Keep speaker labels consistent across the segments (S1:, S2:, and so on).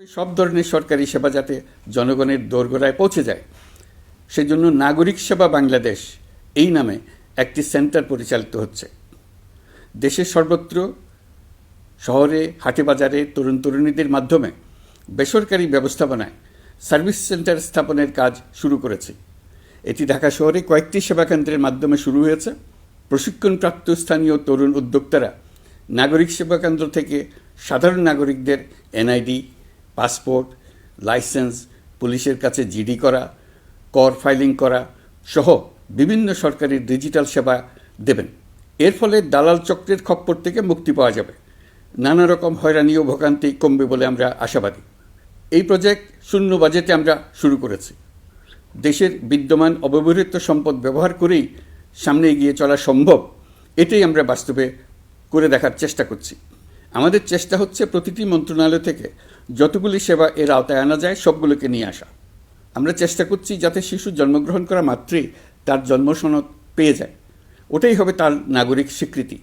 S1: সব ধরনের সরকারি সেবা যাতে জনগণের দোরগোড়ায় পৌঁছে যায়। সেজন্য নাগরিক সেবা বাংলাদেশ এই নামে একটি সেন্টার পরিচালিত হচ্ছে। দেশের সর্বত্র শহরে, হাটে বাজারে তরুণ তরুণীদের মাধ্যমে বেসরকারি ব্যবস্থাপনায় সার্ভিস সেন্টার স্থাপনের কাজ শুরু করেছে। এটি ঢাকা শহরে কয়েকটি সেবা কেন্দ্রের মাধ্যমে শুরু হয়েছে। প্রশিক্ষণপ্রাপ্ত স্থানীয় তরুণ উদ্যোক্তারা নাগরিক সেবা কেন্দ্র থেকে সাধারণ নাগরিকদের এনআইডি পাসপোর্ট, লাইসেন্স, পুলিশের কাছে জিডি করা, কর ফাইলিং করা সহ বিভিন্ন সরকারি ডিজিটাল সেবা দেবেন। এর ফলে দালাল চক্রের খপ্পর থেকে মুক্তি পাওয়া যাবে। নানা রকম হয়রানি ও ভোগান্তি কমবে বলে আমরা আশাবাদী। এই প্রজেক্ট শূন্য বাজেটে আমরা শুরু করেছি। দেশের বিদ্যমান অব্যবহৃত সম্পদ ব্যবহার করেই সামনে এগিয়ে চলা সম্ভব, এটাই আমরা বাস্তবে করে দেখার চেষ্টা করছি। আমাদের চেষ্টা হচ্ছে প্রতিটি মন্ত্রণালয় থেকে যতগুলি সেবা এর আওতায় আনা যায়, সবগুলোকে নিয়ে আসা। আমরা চেষ্টা করছি যাতে শিশু জন্মগ্রহণ করা মাত্রই তার জন্ম সনদ পেয়ে যায়। ওটাই হবে তার নাগরিক স্বীকৃতি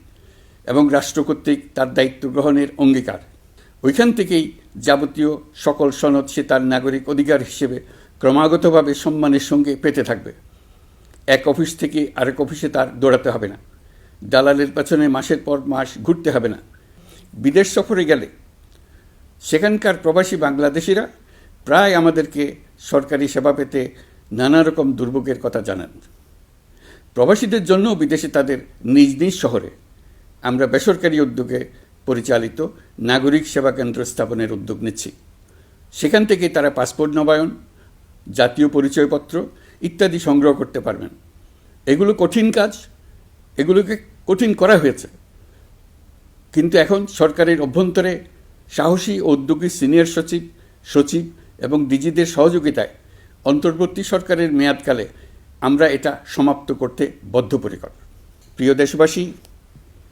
S1: এবং রাষ্ট্র কর্তৃক তার দায়িত্ব গ্রহণের অঙ্গীকার। ওইখান থেকেই যাবতীয় সকল সনদ সে তার নাগরিক অধিকার হিসেবে ক্রমাগতভাবে সম্মানের সঙ্গে পেতে থাকবে। এক অফিস থেকে আরেক অফিসে তার দৌড়াতে হবে না। দালালের পেছনে মাসের পর মাস ঘুরতে হবে না। বিদেশ সফরে গেলে সেখানকার প্রবাসী বাংলাদেশিরা প্রায় আমাদেরকে সরকারি সেবা পেতে নানা রকম দুর্ভোগের কথা জানান। প্রবাসীদের জন্য বিদেশে তাদের নিজ নিজ শহরে আমরা বেসরকারি উদ্যোগে পরিচালিত নাগরিক সেবা কেন্দ্র স্থাপনের উদ্যোগ নিচ্ছি। সেখান থেকে তারা পাসপোর্ট নবায়ন, জাতীয় পরিচয়পত্র ইত্যাদি সংগ্রহ করতে পারবেন। এগুলো কঠিন কাজ, এগুলোকে কঠিন করা হয়েছে। কিন্তু এখন সরকারের অভ্যন্তরে সাহসী ও উদ্যোগী সিনিয়র সচিব সচিব এবং ডিজিদের সহযোগিতায় অন্তর্বর্তী সরকারের মেয়াদকালে আমরা এটা সমাপ্ত করতে বদ্ধপরিকর। প্রিয় দেশবাসী,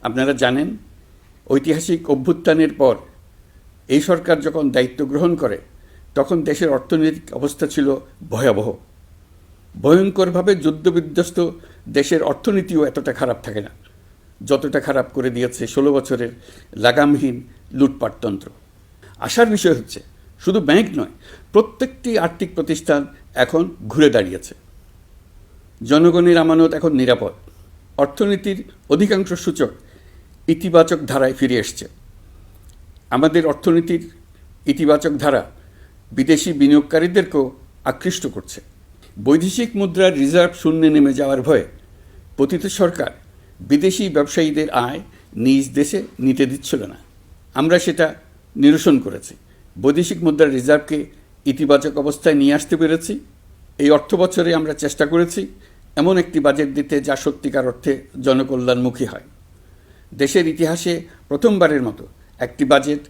S1: আপনারা জানেন, ঐতিহাসিক অভ্যুত্থানের পর এই সরকার যখন দায়িত্ব গ্রহণ করে, তখন দেশের অর্থনৈতিক অবস্থা ছিল ভয়াবহ। ভয়ঙ্করভাবে যুদ্ধবিধ্বস্ত দেশের অর্থনীতিও এতটা খারাপ থাকে না। যতটা খারাপ করে দিয়েছে ষোলো বছরের লাগামহীন লুটপাটতন্ত্র। আসার বিষয় হচ্ছে, শুধু ব্যাংক নয়, প্রত্যেকটি আর্থিক প্রতিষ্ঠান এখন ঘুরে দাঁড়িয়েছে। জনগণের আমানত এখন নিরাপদ। অর্থনীতির অধিকাংশ সূচক ইতিবাচক ধারায় ফিরে এসছে। আমাদের অর্থনীতির ইতিবাচক ধারা বিদেশি বিনিয়োগকারীদেরকেও আকৃষ্ট করছে। বৈদেশিক মুদ্রার রিজার্ভ শূন্যে নেমে যাওয়ার ভয়ে পতিত সরকার বিদেশি ব্যবসায়ীদের আয় নিজ দেশে নিতে দিচ্ছিল না। আমরা সেটা নিরসন করেছি। বৈদেশিক মুদ্রার রিজার্ভকে ইতিবাচক অবস্থায় নিয়ে আসতে পেরেছি। এই অর্থ বছরে আমরা চেষ্টা করেছি এমন একটি বাজেট দিতে যা সত্যিকার অর্থে জনকল্যাণমুখী হয়। দেশের ইতিহাসে প্রথমবারের মতো একটি বাজেট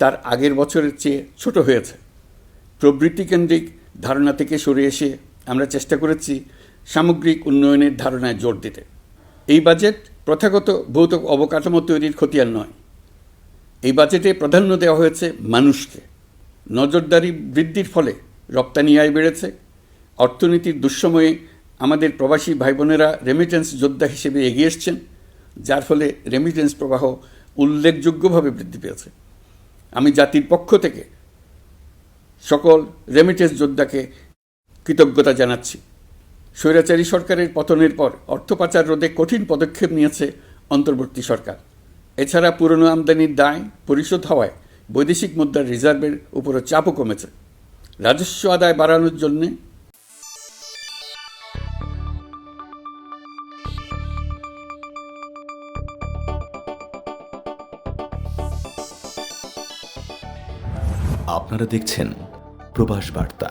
S1: তার আগের বছরের চেয়ে ছোট হয়েছে। প্রবৃত্তি কেন্দ্রিক ধারণা থেকে সরে এসে আমরা চেষ্টা করেছি সামগ্রিক উন্নয়নের ধারণায় জোর দিতে। এই বাজেট প্রথাগত ভৌত অবকাঠামো তৈরির খতিয়ান নয় এই বাজেটে প্রাধান্য দেওয়া হয়েছে মানুষকে। নজরদারি বৃদ্ধির ফলে রপ্তানি আয় বেড়েছে। অর্থনীতির দুঃসময়ে আমাদের প্রবাসী ভাই বোনেরা রেমিটেন্স যোদ্ধা হিসেবে এগিয়ে এসছেন, যার ফলে রেমিটেন্স প্রবাহ উল্লেখযোগ্যভাবে বৃদ্ধি পেয়েছে। আমি জাতির পক্ষ থেকে সকল রেমিটেন্স যোদ্ধাকে কৃতজ্ঞতা জানাচ্ছি। স্বৈরাচারী সরকারের পতনের পর অর্থ পাচার রোধে কঠিন পদক্ষেপ নিয়েছে অন্তর্বর্তী সরকার। এছাড়া পুরনো আমদানির দায় পরিশোধ হওয়ায় বৈদেশিক মুদ্রার রিজার্ভের উপরও চাপও কমেছে। রাজস্ব আদায় বাড়ানোর জন্যে
S2: আপনারা দেখছেন প্রবাস বার্তা।